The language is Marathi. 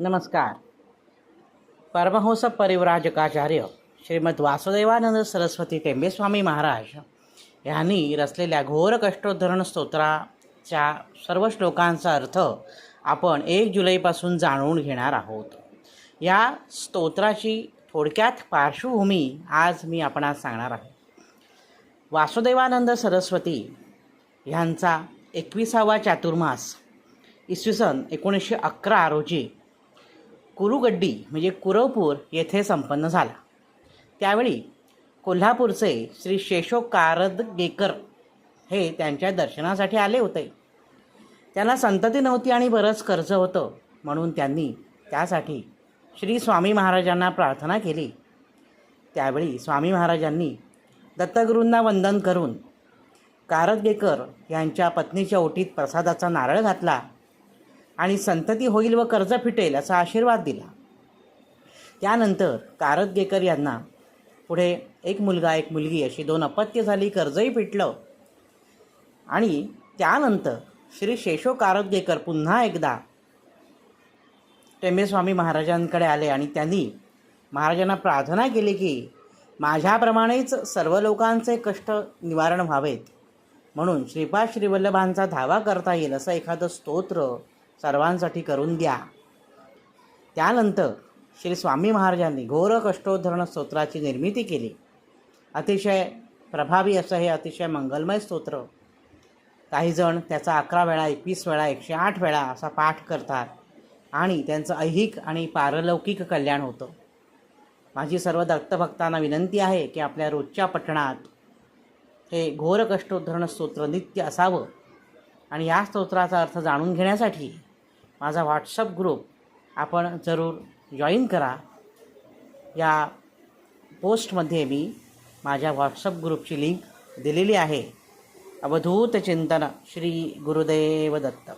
नमस्कार. परमहंस परिवराजकाचार्य श्रीमद वासुदेवानंद सरस्वती टेंबेस्वामी महाराज यांनी रचलेल्या घोर कष्टोद्धरण स्तोत्राच्या सर्व श्लोकांचा अर्थ आपण एक जुलैपासून जाणून घेणार आहोत. या स्तोत्राची थोडक्यात पार्श्वभूमी आज मी आपणास सांगणार आहे. वासुदेवानंद सरस्वती ह्यांचा एकविसावा चातुर्मास इसवी सन एकोणीसशे अकरा रोजी कुरुगड्डी म्हणजे कुरवपूर येथे संपन्न झाला. त्यावेळी कोल्हापूरचे श्री शेषो कारदगेकर हे त्यांच्या दर्शनासाठी आले होते. त्यांना संतती नव्हती आणि बरंच कर्ज होतं म्हणून त्यांनी त्यासाठी श्री स्वामी महाराजांना प्रार्थना केली. त्यावेळी स्वामी महाराजांनी दत्तगुरूंना वंदन करून कारदगेकर यांच्या पत्नीच्या ओटीत प्रसादाचा नारळ घातला. आणि संतती होईल व कर्ज फिटेल असा आशीर्वाद दिला. त्यानंतर कारदगेकर यांना पुढे एक मुलगा एक मुलगी अशी दोन अपत्य झाली कर्जही फिटलं. आणि त्यानंतर श्री शेषो कारदगेकर पुन्हा एकदा टेंबेस्वामी महाराजांकडे आले आणि त्यांनी महाराजांना प्रार्थना केली की माझ्याप्रमाणेच सर्व लोकांचे कष्ट निवारण व्हावेत. म्हणून श्रीपाद श्रीवल्लभांचा धावा करता येईल असं एखादं स्तोत्र सर्वांसाठी करून द्या. त्यानंतर श्री स्वामी महाराजांनी घोर कष्टोद्धरण स्तोत्राची निर्मिती केली. अतिशय प्रभावी असं हे अतिशय मंगलमय स्तोत्र. काहीजण त्याचा अकरा वेळा एकवीस वेळा एकशे आठ वेळा असा पाठ करतात आणि त्यांचं ऐहिक आणि पारलौकिक कल्याण होतं. माझी सर्व दत्तभक्तांना विनंती आहे की आपल्या रोजच्या पठणात हे घोर कष्टोद्धरण स्तोत्र नित्य असावं आणि या स्तोत्राचा अर्थ जाणून घेण्यासाठी माझा व्हॉट्सअप ग्रुप आपण जरूर जॉईन करा. या पोस्टमध्ये मी माझ्या व्हॉट्सअप ग्रुपची लिंक दिलेली आहे. अवधूत चिंतन श्री गुरुदेव दत्त.